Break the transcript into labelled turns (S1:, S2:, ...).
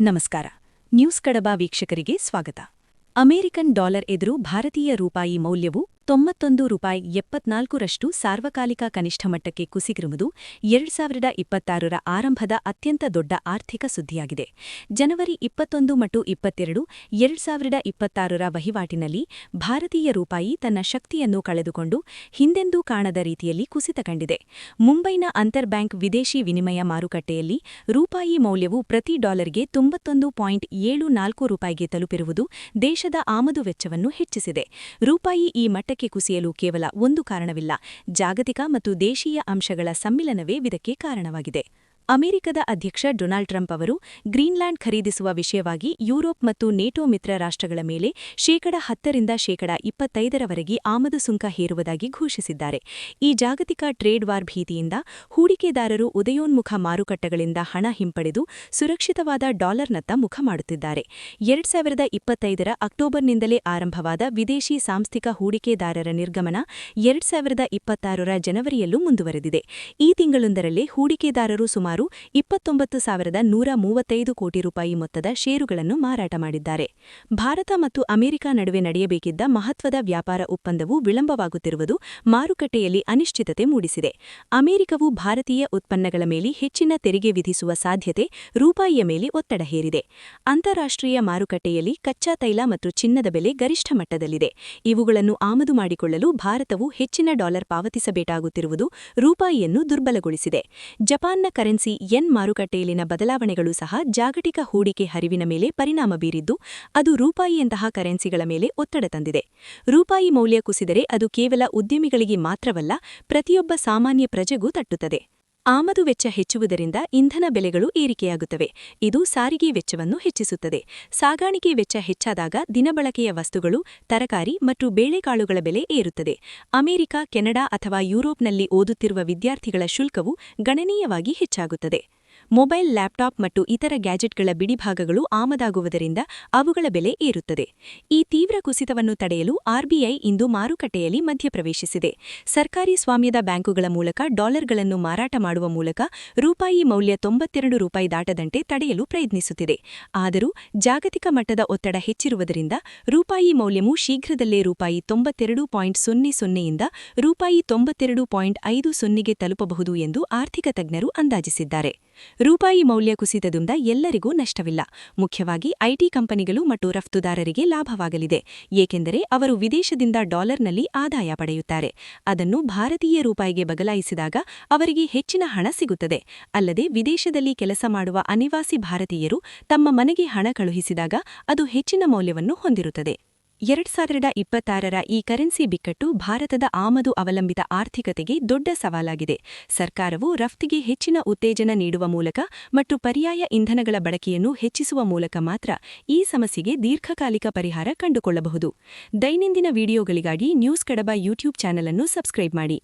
S1: ನಮಸ್ಕಾರ. ನ್ಯೂಸ್ ಕಡಬ ವೀಕ್ಷಕರಿಗೆ ಸ್ವಾಗತ. ಅಮೆರಿಕನ್ ಡಾಲರ್ ಎದುರು ಭಾರತೀಯ ರೂಪಾಯಿ ಮೌಲ್ಯವು ತೊಂಬತ್ತೊಂದು ರೂಪಾಯಿ ಎಪ್ಪತ್ನಾಲ್ಕರಷ್ಟು ಸಾರ್ವಕಾಲಿಕ ಕನಿಷ್ಠ ಮಟ್ಟಕ್ಕೆ ಕುಸಿಗಿರುವುದು ಎರಡು ಸಾವಿರದ ಇಪ್ಪತ್ತಾರರ ಆರಂಭದ ಅತ್ಯಂತ ದೊಡ್ಡ ಆರ್ಥಿಕ ಸುದ್ದಿಯಾಗಿದೆ. ಜನವರಿ ಇಪ್ಪತ್ತೊಂದು ಮತ್ತು ಇಪ್ಪತ್ತೆರಡು ಎರಡು ಸಾವಿರದ ಇಪ್ಪತ್ತಾರರ ವಹಿವಾಟಿನಲ್ಲಿ ಭಾರತೀಯ ರೂಪಾಯಿ ತನ್ನ ಶಕ್ತಿಯನ್ನು ಕಳೆದುಕೊಂಡು ಹಿಂದೆಂದೂ ಕಾಣದ ರೀತಿಯಲ್ಲಿ ಕುಸಿತ ಕಂಡಿದೆ. ಮುಂಬೈನ ಅಂತರ್ ಬ್ಯಾಂಕ್ ವಿದೇಶಿ ವಿನಿಮಯ ಮಾರುಕಟ್ಟೆಯಲ್ಲಿ ರೂಪಾಯಿ ಮೌಲ್ಯವು ಪ್ರತಿ ಡಾಲರ್ಗೆ ತೊಂಬತ್ತೊಂದು ಪಾಯಿಂಟ್ ಏಳು ನಾಲ್ಕು ರೂಪಾಯಿಗೆ ತಲುಪಿರುವುದು ದೇಶದ ಆಮದು ವೆಚ್ಚವನ್ನು ಹೆಚ್ಚಿಸಿದೆ. ರೂಪಾಯಿ ಈ ಮಟ್ಟಕ್ಕೆ ಕುಸಿಯಲು ಕೇವಲ ಒಂದು ಕಾರಣವಿಲ್ಲ. ಜಾಗತಿಕ ಮತ್ತು ದೇಶೀಯ ಅಂಶಗಳ ಸಮ್ಮಿಲನವೇ ಇದಕ್ಕೆ ಕಾರಣವಾಗಿದೆ. ಅಮೆರಿಕದ ಅಧ್ಯಕ್ಷ ಡೊನಾಲ್ಡ್ ಟ್ರಂಪ್ ಅವರು ಗ್ರೀನ್ಲ್ಯಾಂಡ್ ಖರೀದಿಸುವ ವಿಷಯವಾಗಿ ಯುರೋಪ್ ಮತ್ತು ನೇಟೋ ಮಿತ್ರ ರಾಷ್ಟ್ರಗಳ ಮೇಲೆ ಶೇಕಡ ಹತ್ತರಿಂದ ಶೇಕಡ ಇಪ್ಪತ್ತೈದರವರೆಗೆ ಆಮದು ಸುಂಕ ಹೇರುವುದಾಗಿ ಘೋಷಿಸಿದ್ದಾರೆ. ಈ ಜಾಗತಿಕ ಟ್ರೇಡ್ ವಾರ್ ಭೀತಿಯಿಂದ ಹೂಡಿಕೆದಾರರು ಉದಯೋನ್ಮುಖ ಮಾರುಕಟ್ಟೆಗಳಿಂದ ಹಣ ಹಿಂಪಡೆದು ಸುರಕ್ಷಿತವಾದ ಡಾಲರ್ನತ್ತ ಮುಖ ಮಾಡುತ್ತಿದ್ದಾರೆ. ಎರಡ್ ಸಾವಿರದ ಇಪ್ಪತ್ತೈದರ ಅಕ್ಟೋಬರ್ನಿಂದಲೇ ಆರಂಭವಾದ ವಿದೇಶಿ ಸಾಂಸ್ಥಿಕ ಹೂಡಿಕೆದಾರರ ನಿರ್ಗಮನ ಎರಡ್ ಸಾವಿರದ ಇಪ್ಪತ್ತಾರರ ಜನವರಿಯಲ್ಲೂ ಮುಂದುವರೆದಿದೆ. ಈ ತಿಂಗಳೊಂದರಲ್ಲೇ ಹೂಡಿಕೆದಾರರು ಸುಮಾರು ಇಪ್ಪತ್ತೊಂಬತ್ತು ಸಾವಿರದ ನೂರ ಮೂವತ್ತೈದು ಕೋಟಿ ರೂಪಾಯಿ ಮೊತ್ತದ ಷೇರುಗಳನ್ನು ಮಾರಾಟ ಮಾಡಿದ್ದಾರೆ. ಭಾರತ ಮತ್ತು ಅಮೆರಿಕ ನಡುವೆ ನಡೆಯಬೇಕಿದ್ದ ಮಹತ್ವದ ವ್ಯಾಪಾರ ಒಪ್ಪಂದವು ವಿಳಂಬವಾಗುತ್ತಿರುವುದು ಮಾರುಕಟ್ಟೆಯಲ್ಲಿ ಅನಿಶ್ಚಿತತೆ ಮೂಡಿಸಿದೆ. ಅಮೆರಿಕವು ಭಾರತೀಯ ಉತ್ಪನ್ನಗಳ ಮೇಲೆ ಹೆಚ್ಚಿನ ತೆರಿಗೆ ವಿಧಿಸುವ ಸಾಧ್ಯತೆ ರೂಪಾಯಿಯ ಮೇಲೆ ಒತ್ತಡ ಹೇರಿದೆ. ಅಂತಾರಾಷ್ಟ್ರೀಯ ಮಾರುಕಟ್ಟೆಯಲ್ಲಿ ಕಚ್ಚಾ ತೈಲ ಮತ್ತು ಚಿನ್ನದ ಬೆಲೆ ಗರಿಷ್ಠ ಮಟ್ಟದಲ್ಲಿದೆ. ಇವುಗಳನ್ನು ಆಮದು ಮಾಡಿಕೊಳ್ಳಲು ಭಾರತವು ಹೆಚ್ಚಿನ ಡಾಲರ್ ಪಾವತಿಸಬೇಕಾಗುತ್ತಿರುವುದು ರೂಪಾಯಿಯನ್ನು ದುರ್ಬಲಗೊಳಿಸಿದೆ. ಜಪಾನ್ನ ಕರೆನ್ಸಿ ಯೆನ್ ಮಾರುಕಟ್ಟೆಯಲ್ಲಿನ ಬದಲಾವಣೆಗಳು ಸಹ ಜಾಗತಿಕ ಹೂಡಿಕೆ ಹರಿವಿನ ಮೇಲೆ ಪರಿಣಾಮ ಬೀರಿದ್ದು, ಅದು ರೂಪಾಯಿಯಂತಹ ಕರೆನ್ಸಿಗಳ ಮೇಲೆ ಒತ್ತಡ ತಂದಿದೆ. ರೂಪಾಯಿ ಮೌಲ್ಯ ಕುಸಿದರೆ ಅದು ಕೇವಲ ಉದ್ಯಮಿಗಳಿಗೆ ಮಾತ್ರವಲ್ಲ, ಪ್ರತಿಯೊಬ್ಬ ಸಾಮಾನ್ಯ ಪ್ರಜೆಗೂ ತಟ್ಟುತ್ತದೆ. ಆಮದು ವೆಚ್ಚ ಹೆಚ್ಚುವುದರಿಂದ ಇಂಧನ ಬೆಲೆಗಳು ಏರಿಕೆಯಾಗುತ್ತವೆ. ಇದು ಸಾರಿಗೆ ವೆಚ್ಚವನ್ನು ಹೆಚ್ಚಿಸುತ್ತದೆ. ಸಾಗಾಣಿಕೆ ವೆಚ್ಚ ಹೆಚ್ಚಾದಾಗ ದಿನಬಳಕೆಯ ವಸ್ತುಗಳು, ತರಕಾರಿ ಮತ್ತು ಬೇಳೆಕಾಳುಗಳ ಬೆಲೆ ಏರುತ್ತದೆ. ಅಮೆರಿಕ, ಕೆನಡಾ ಅಥವಾ ಯುರೋಪ್ನಲ್ಲಿ ಓದುತ್ತಿರುವ ವಿದ್ಯಾರ್ಥಿಗಳ ಶುಲ್ಕವು ಗಣನೀಯವಾಗಿ ಹೆಚ್ಚಾಗುತ್ತದೆ. ಮೊಬೈಲ್, ಲ್ಯಾಪ್ಟಾಪ್ ಮತ್ತು ಇತರ ಗ್ಯಾಜೆಟ್ಗಳ ಬಿಡಿಭಾಗಗಳು ಆಮದಾಗುವುದರಿಂದ ಅವುಗಳ ಬೆಲೆ ಏರುತ್ತದೆ. ಈ ತೀವ್ರ ಕುಸಿತವನ್ನು ತಡೆಯಲು ಆರ್ಬಿಐ ಇಂದು ಮಾರುಕಟ್ಟೆಯಲ್ಲಿ ಮಧ್ಯಪ್ರವೇಶಿಸಿದೆ. ಸರ್ಕಾರಿ ಸ್ವಾಮ್ಯದ ಬ್ಯಾಂಕುಗಳ ಮೂಲಕ ಡಾಲರ್ಗಳನ್ನು ಮಾರಾಟ ಮಾಡುವ ಮೂಲಕ ರೂಪಾಯಿ ಮೌಲ್ಯ ತೊಂಬತ್ತೆರಡು ರೂಪಾಯಿ ದಾಟದಂತೆ ತಡೆಯಲು ಪ್ರಯತ್ನಿಸುತ್ತಿದೆ. ಆದರೂ ಜಾಗತಿಕ ಮಟ್ಟದ ಒತ್ತಡ ಹೆಚ್ಚಿರುವುದರಿಂದ ರೂಪಾಯಿ ಮೌಲ್ಯವು ಶೀಘ್ರದಲ್ಲೇ ರೂಪಾಯಿ ತೊಂಬತ್ತೆರಡು ಪಾಯಿಂಟ್ ಸೊನ್ನೆ ಸೊನ್ನೆಯಿಂದ ರೂಪಾಯಿ ತೊಂಬತ್ತೆರಡು ಪಾಯಿಂಟ್ ಐದು ಸೊನ್ನೆಗೆ ತಲುಪಬಹುದು ಎಂದು ಆರ್ಥಿಕ ತಜ್ಞರು ಅಂದಾಜಿಸಿದ್ದಾರೆ. ರೂಪಾಯಿ ಮೌಲ್ಯ ಕುಸಿತದಿಂದ ಎಲ್ಲರಿಗೂ ನಷ್ಟವಿಲ್ಲ. ಮುಖ್ಯವಾಗಿ ಐಟಿ ಕಂಪನಿಗಳು ಮತ್ತು ರಫ್ತುದಾರರಿಗೆ ಲಾಭವಾಗಲಿದೆ. ಏಕೆಂದರೆ ಅವರು ವಿದೇಶದಿಂದ ಡಾಲರ್ನಲ್ಲಿ ಆದಾಯ ಪಡೆಯುತ್ತಾರೆ. ಅದನ್ನು ಭಾರತೀಯ ರೂಪಾಯಿಗೆ ಬದಲಾಯಿಸಿದಾಗ ಅವರಿಗೆ ಹೆಚ್ಚಿನ ಹಣ ಸಿಗುತ್ತದೆ. ಅಲ್ಲದೆ ವಿದೇಶದಲ್ಲಿ ಕೆಲಸ ಮಾಡುವ ಅನಿವಾಸಿ ಭಾರತೀಯರು ತಮ್ಮ ಮನೆಗೆ ಹಣ ಕಳುಹಿಸಿದಾಗ ಅದು ಹೆಚ್ಚಿನ ಮೌಲ್ಯವನ್ನು ಹೊಂದಿರುತ್ತದೆ. ಎರಡ್ ಸಾವಿರದ ಇಪ್ಪತ್ತಾರರ ಈ ಕರೆನ್ಸಿ ಬಿಕ್ಕಟ್ಟು ಭಾರತದ ಆಮದು ಅವಲಂಬಿತ ಆರ್ಥಿಕತೆಗೆ ದೊಡ್ಡ ಸವಾಲಾಗಿದೆ. ಸರ್ಕಾರವು ರಫ್ತಿಗೆ ಹೆಚ್ಚಿನ ಉತ್ತೇಜನ ನೀಡುವ ಮೂಲಕ ಮತ್ತು ಪರ್ಯಾಯ ಇಂಧನಗಳ ಬಳಕೆಯನ್ನು ಹೆಚ್ಚಿಸುವ ಮೂಲಕ ಮಾತ್ರ ಈ ಸಮಸ್ಯೆಗೆ ದೀರ್ಘಕಾಲಿಕ ಪರಿಹಾರ ಕಂಡುಕೊಳ್ಳಬಹುದು. ದೈನಂದಿನ ವಿಡಿಯೋಗಳಿಗಾಗಿ ನ್ಯೂಸ್ ಕಡಬ ಯೂಟ್ಯೂಬ್ ಚಾನೆಲ್ ಅನ್ನು ಸಬ್ಸ್ಕ್ರೈಬ್ ಮಾಡಿ.